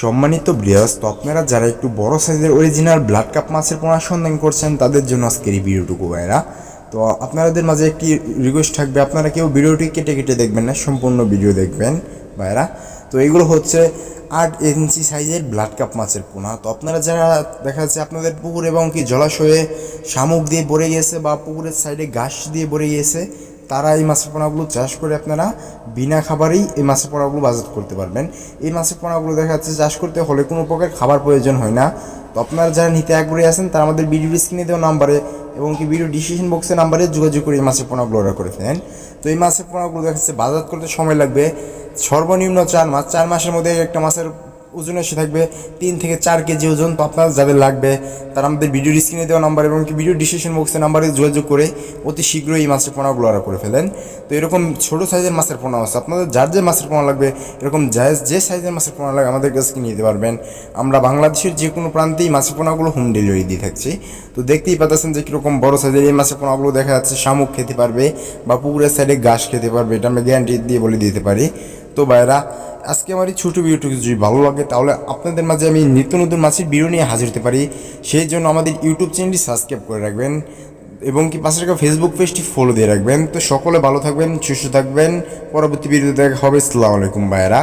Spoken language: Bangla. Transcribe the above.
সম্মানিত ব্রিয়াস তো যারা একটু বড় সাইজের অরিজিনাল ব্লাড কাপ মাছের পোনা সন্ধান করছেন, তাদের জন্য আজকের এই ভিডিওটুকু ভাইরা। তো আপনাদের মাঝে একটি রিকোয়েস্ট থাকবে, আপনারা কেউ ভিডিওটি কেটে কেটে দেখবেন না, সম্পূর্ণ ভিডিও দেখবেন ভাইরা। তো এগুলো হচ্ছে আট ইঞ্চি সাইজের ব্লাড কাপ মাছের পোনা। তো আপনারা যারা দেখা যাচ্ছে আপনাদের পুকুর এবং কি জলাশয়ে শামুক দিয়ে ভরে গিয়েছে বা পুকুরের সাইডে ঘাস দিয়ে ভরে গিয়েছে তারা এই মাছের পোনাগুলো চাষ করে আপনারা বিনা খাবারেই এই মাছের পোনাগুলো বাজার করতে পারবেন। এই মাছের পোনাগুলো দেখা যাচ্ছে চাষ করতে হলে কোনো প্রকার খাবার প্রয়োজন হয় না। তো আপনারা যারা নিতে আগ্রহী আছেন, তারা আমাদের ভিডিও স্ক্রিনে দেওয়া নাম্বারে এবং কি ভিডিও ডিসিশন বক্সের নাম্বারে যোগাযোগ করে এই মাছের পোনাগুলো অর্ডার করে ফেলেন। তো এই মাছের পোনাগুলো দেখা যাচ্ছে বাজার করতে সময় লাগবে। সর্বনিম্ন চার মাস, চার মাসের মধ্যে একটা মাছের ওজন এসে থাকবে তিন থেকে চার কেজি ওজন তো আপনার যাদের লাগবে। তারা আমাদের ভিডিও স্ক্রিনে দেওয়া নাম্বার এবং কি ভিডিও ডিসিশন বক্সের নাম্বারে যোগাযোগ করে অতি শীঘ্রই এই মাছের পোনাগুলো অর্ডার করে ফেলেন। তো এরকম ছোটো সাইজের মাছের পোনা আছে, আপনাদের যার যে মাছের পোনা লাগবে, এরকম জায়জ যে সাইজের মাছের পোনা লাগে আমাদের কাছে নিয়ে যেতে পারবেন। আমরা বাংলাদেশের যে কোনো প্রান্তেই মাছের পোনাগুলো হোম ডেলিভারি দিয়ে থাকছি। তো দেখতেই পাচ্ছেন যে কীরকম বড় সাইজের এই মাছের পোনাগুলো দেখা যাচ্ছে, শামুক খেতে পারবে বা পুকুরের সাইডে ঘাস খেতে পারবে, এটা আমরা গ্যারান্টি দিয়ে বলে দিতে পারি। তো ভাইরা, আজকে আমার এই ছোটো ভিডিওটি যদি ভালো লাগে, তাহলে আপনাদের মাঝে আমি নিত্য নতুন মাছের ভিডিও নিয়ে হাজির হতে পারি। সেই জন্য আমাদের ইউটিউব চ্যানেলটি সাবস্ক্রাইব করে রাখবেন এবং কি পাশে রাখা ফেসবুক পেজটি ফলো দিয়ে রাখবেন। তো সকলে ভালো থাকবেন, সুস্থ থাকবেন। পরবর্তী ভিডিও দেখা হবে। আলাইকুম ভাইয়েরা